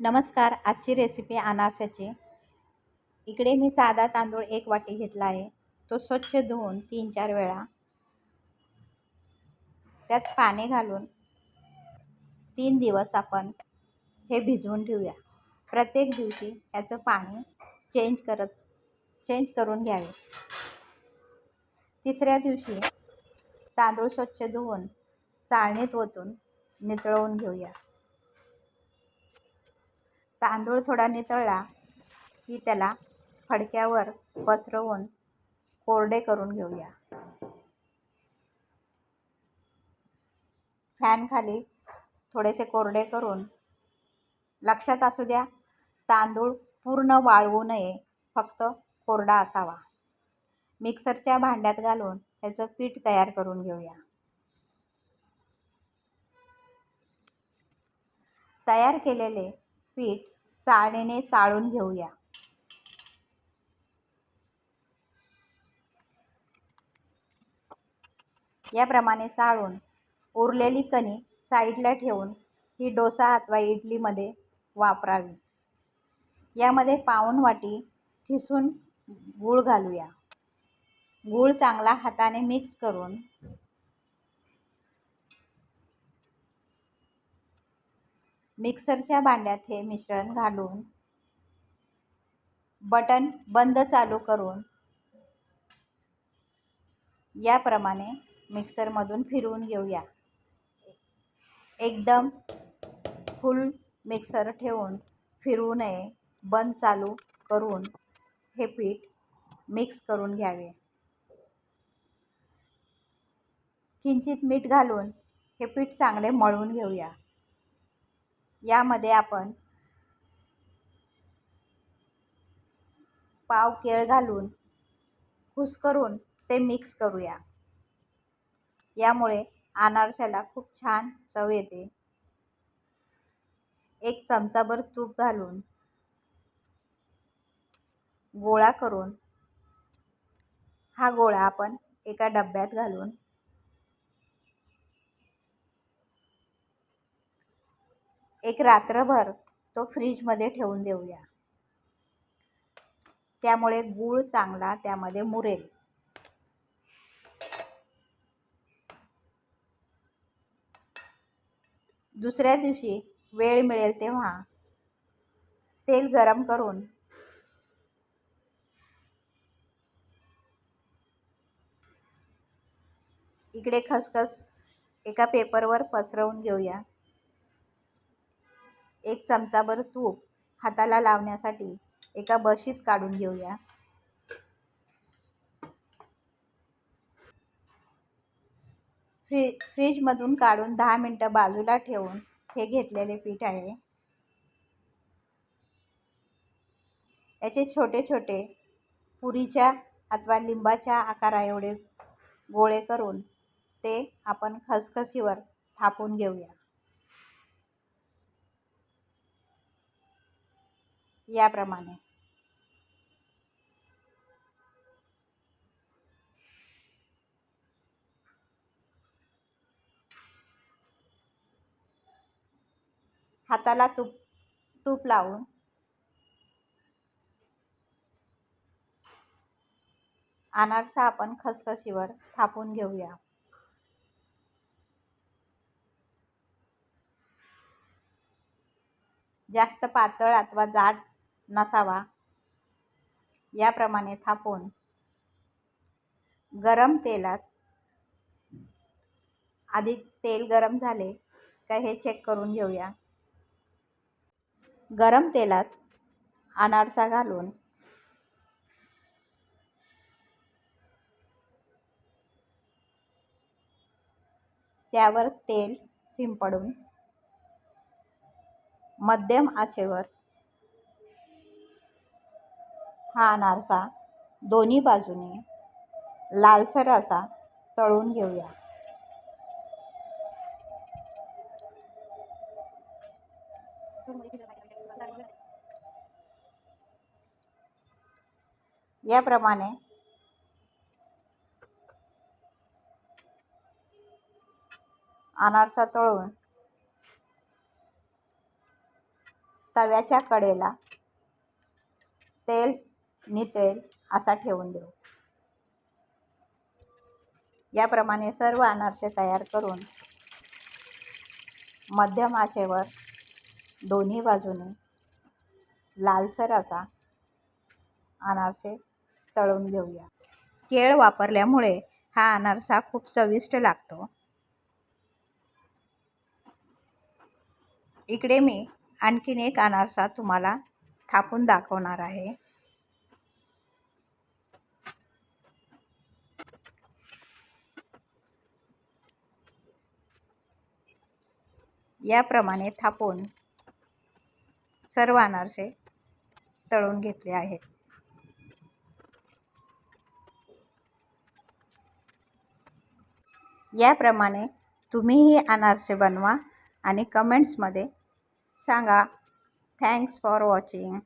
नमस्कार आजची रेसिपी अनारसाची. इकडे मी साधा तांदूळ एक वाटी घेतला आहे. तो स्वच्छ धुवून तीन चार वेळा त्यात पाणी घालून तीन दिवस आपण हे भिजवून ठेवूया. प्रत्येक दिवशी याचं पाणी चेंज करत चेंज करून घ्यावे. तिसऱ्या दिवशी तांदूळ स्वच्छ धुवून चाळणीत ओतून नितळवून घेऊया. तांदूळ थोडा नितळला की त्याला फडक्यावर पसरवून कोरडे करून घेऊया. फॅनखाली थोडेसे कोरडे करून लक्षात असू द्या तांदूळ पूर्ण वाळवू नये फक्त कोरडा असावा. मिक्सरच्या भांड्यात घालून त्याचं पीठ तयार करून घेऊया. तयार केलेले पीठ चाळणीने चाळून घेऊया. याप्रमाणे चाळून उरलेली कणी साईडला ठेवून ही डोसा अथवा इडलीमध्ये वापरावी. यामध्ये पाऊण वाटी खिसून गूळ घालूया. गूळ चांगला हाताने मिक्स करून मिक्सरच्या भांड्यात हे मिश्रण घालून बटन बंद चालू करून याप्रमाणे मिक्सरमधून फिरवून घेऊया. एकदम फुल मिक्सर ठेवून फिरवू नये बंद चालू करून हे पीठ मिक्स करून घ्यावे. किंचित मीठ घालून हे पीठ चांगले मळून घेऊया. यामध्ये आपण पाव केळ घालून कुस्करून ते मिक्स करूया. यामुळे अनारशाला खूप छान चव येते. एक चमचाभर तूप घालून गोळा करून हा गोळा आपण एका डब्यात घालून एक रात्रभर तो फ्रीजमध्ये ठेवून देऊया. त्यामुळे गूळ चांगला त्यामध्ये मुरेल. दुसऱ्या दिवशी वेळ मिळेल तेव्हा तेल गरम करून इकडे खसखस एका पेपरवर पसरवून घेऊया. एक चमचाभर तूप हाताला लावण्यासाठी एका बशीत काढून घेऊया. फ्री फ्रीजमधून काढून दहा मिनटं बाजूला ठेवून हे घेतलेले पीठ आहे. याचे छोटे छोटे पुरीच्या अथवा लिंबाच्या आकाराएवढे गोळे करून ते आपण खसखशीवर थापून घेऊया. याप्रमाणे. हाताला तूप तूप लावून. अनारसा आपण खसखशीवर थापून घेऊया. जास्त पातळ अथवा जाड नसावा. याप्रमाणे थापून गरम तेलात आधी तेल गरम झाले का हे चेक करून घेऊया. गरम तेलात अनारसा घालून त्यावर तेल शिंपडून मध्यम आचेवर हा अनारसा दोन्ही बाजूने लालसर असा तळून घेऊया. याप्रमाणे अनारसा तळून तव्याच्या कडेला तेल नितळेल असा ठेवून देऊ. याप्रमाणे सर्व अनारसे तयार करून मध्यम आचेवर दोन्ही बाजूने लालसर असा अनारसे तळून घेऊया. केळ वापरल्यामुळे हा अनारसा खूप चविष्ट लागतो. इकडे मी आणखीन एक अनारसा तुम्हाला थापून दाखवणार आहे. याप्रमाणे थापून सर्व अनारसे तळून घेतले आहेत. याप्रमाणे तुम्हीही अनारसे बनवा आणि कमेंट्समध्ये सांगा थँक्स फॉर वॉचिंग